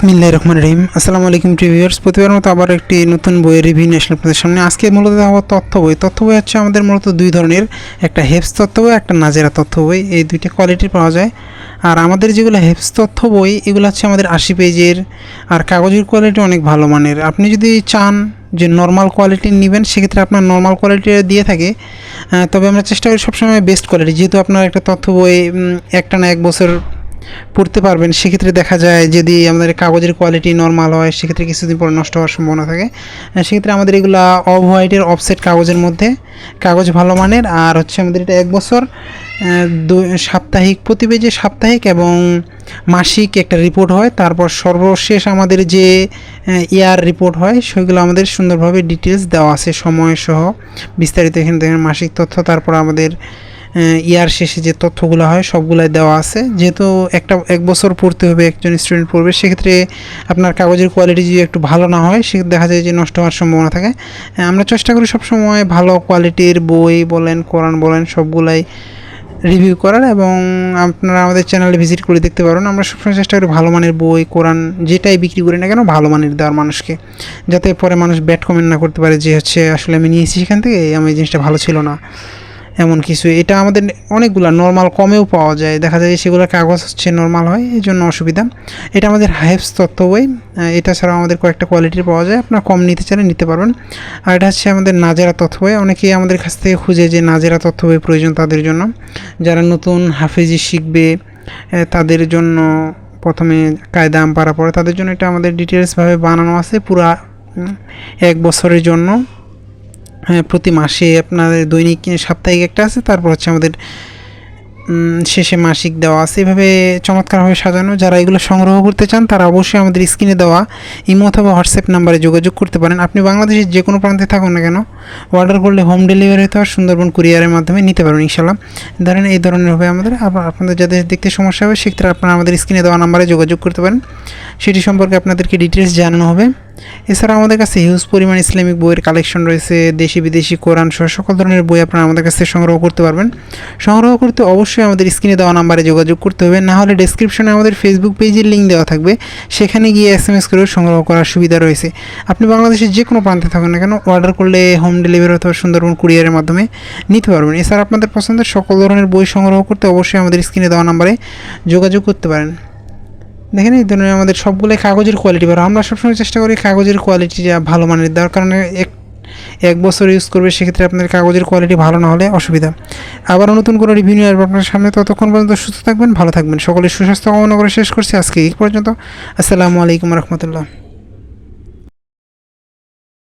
বিসমিল্লাহ রহমান রহিম। আসসালামু আলাইকুম টিভিয়ার্স প্রতিবার মতো আবার একটি নতুন বইয়ের রিভিউ নিয়ে আসলাম আপনাদের সামনে। আজকে মূলত দেওয়া তথ্য বই। তথ্য বই হচ্ছে আমাদের মূলত দুই ধরনের, একটা হেপস তথ্য বই, একটা নাজেরা তথ্য বই। এই দুইটা কোয়ালিটি পাওয়া যায়। আর আমাদের যেগুলো হেপস তথ্য বই, এগুলো হচ্ছে আমাদের আশি পেজের, আর কাগজের কোয়ালিটি অনেক ভালো মানের। আপনি যদি চান যে নর্মাল কোয়ালিটির নেবেন, সেক্ষেত্রে আপনার নর্মাল কোয়ালিটি দিয়ে থাকে। তবে আমরা চেষ্টা করি সবসময় বেস্ট কোয়ালিটি যেহেতু আপনার একটা তথ্য বই একটা না এক বছর পড়তে পারবেন। সেক্ষেত্রে দেখা যায় যদি আমাদের কাগজের কোয়ালিটি নর্মাল হয়, সেক্ষেত্রে কিছুদিন পরে নষ্ট হওয়ার সম্ভাবনা থাকে। সেক্ষেত্রে আমাদের এগুলা অফ হোয়াইটের অফসেট কাগজের মধ্যে, কাগজ ভালো মানের আর হচ্ছে আমাদের এটা এক বছর সাপ্তাহিক প্রতি পেজে সাপ্তাহিক এবং মাসিক একটা রিপোর্ট হয়। তারপর সর্বশেষ আমাদের যে ইয়ার রিপোর্ট হয়, সেগুলো আমাদের সুন্দরভাবে ডিটেলস দেওয়া আছে সময় সহ। বিস্তারিত এখানে দেখেন মাসিক তথ্য, তারপর আমাদের ইয়ার শেষে যে তথ্যগুলো হয়, সবগুলাই দেওয়া আছে। যেহেতু একটা, এক বছর পড়তে হবে একজন স্টুডেন্ট পড়বে, সেক্ষেত্রে আপনার কাগজের কোয়ালিটি যদি একটু ভালো না হয়, সে দেখা যায় যে নষ্ট হওয়ার সম্ভাবনা থাকে। আমরা চেষ্টা করি সবসময় ভালো কোয়ালিটির বই বলেন, কোরআন বলেন, সবগুলাই রিভিউ করার এবং আপনারা আমাদের চ্যানেলে ভিজিট করে দেখতে পারেন। আমরা সবসময় চেষ্টা করি ভালো মানের বই, কোরআন যেটাই বিক্রি করি না কেন, ভালো মানের দেওয়ার মানুষকে। যাতে পরে মানুষ ব্যাট কমেন্ট না করতে পারে যে হচ্ছে, আসলে আমি নিয়েছি সেখান থেকে আমি জিনিসটা ভালো ছিল না। এমন কিছু। এটা আমাদের অনেকগুলো নর্মাল কমেও পাওয়া যায়। দেখা যায় সেগুলো কাগজ হচ্ছে নর্মাল হয় এই জন্য অসুবিধা। এটা আমাদের হাইপস তথ্য বই এটা ছাড়াও আমাদের কয়েকটা কোয়ালিটির পাওয়া যায়। আপনার কম নিতে চাইলে নিতে পারবেন। আর এটা হচ্ছে আমাদের নাজেরা তথ্য বই। অনেকেই আমাদের কাছ থেকে খুঁজে যে নাজেরা তথ্য বই প্রয়োজন তাদের জন্য। যারা নতুন হাফেজি শিখবে তাদের জন্য প্রথমে কায়দা আম পারা পড়ে। তাদের জন্য এটা আমাদের ডিটেলসভাবে বানানো আছে পুরা এক বছরের জন্য। হ্যাঁ প্রতি মাসে আপনাদের দৈনিক সাপ্তাহিক একটা আছে, তারপর হচ্ছে আমাদের শেষে মাসিক দেওয়া আছে। এভাবে চমৎকারভাবে সাজানো, যারা এগুলো সংগ্রহ করতে চান, তারা অবশ্যই আমাদের স্ক্রিনে দেওয়া ইমো অথবা হোয়াটসঅ্যাপ নাম্বারে যোগাযোগ করতে পারেন। আপনি বাংলাদেশের যে কোনো প্রান্তে থাকুন না কেন অর্ডার করলে হোম ডেলিভারি হতে হয় সুন্দরবন কুরিয়ারের মাধ্যমে নিতে পারবেন ইনশাল্লাহ ধরেন এই ধরনের হবে আমাদের আপনাদের যাদের দেখতে সমস্যা হবে, সেক্ষেত্রে আপনারা আমাদের স্ক্রিনে দেওয়া নাম্বারে যোগাযোগ করতে পারেন। সেটি সম্পর্কে আপনাদেরকে ডিটেলস জানানো হবে। এছাড়া আমাদের কাছে হিউজ পরিমাণ ইসলামিক বইয়ের কালেকশন রয়েছে, দেশি বিদেশি কোরআন সহ সকল ধরনের বই আপনারা আমাদের কাছে সংগ্রহ করতে পারবেন। সংগ্রহ করতে অবশ্যই আমাদের স্ক্রিনে দেওয়া নাম্বারে যোগাযোগ করতে হবে। না হলে ডেসক্রিপশনে আমাদের ফেসবুক পেজের লিঙ্ক দেওয়া থাকবে। সেখানে গিয়ে এস এম এস করেও সংগ্রহ করার সুবিধা রয়েছে। আপনি বাংলাদেশের যে কোনো প্রান্তে থাকুন না কেন অর্ডার করলে হোম ডেলিভারি অথবা সুন্দরবন কুরিয়ারের মাধ্যমে নিতে পারবেন। এছাড়া আপনাদের পছন্দের সকল ধরনের বই সংগ্রহ করতে অবশ্যই আমাদের স্ক্রিনে দেওয়া নাম্বারে যোগাযোগ করতে পারেন। দেখেন এই ধরনের আমাদের সবগুলোই কাগজের কোয়ালিটি ভালো আমরা সবসময় চেষ্টা করি কাগজের কোয়ালিটি যা ভালো মানের দেওয়ার কারণে এক এক বছর ইউজ করবে, সেক্ষেত্রে আপনার কাগজের কোয়ালিটি ভালো না হলে অসুবিধা। আবার নতুন কোনো রিভিউ নিয়ে আসব আপনার সামনে, ততক্ষণ পর্যন্ত সুস্থ থাকবেন, ভালো থাকবেন। সকলের সুস্বাস্থ্য কামনা করে শেষ করছি আজকে এই পর্যন্ত। আসসালামু আলাইকুম রহমতুল্লাহ।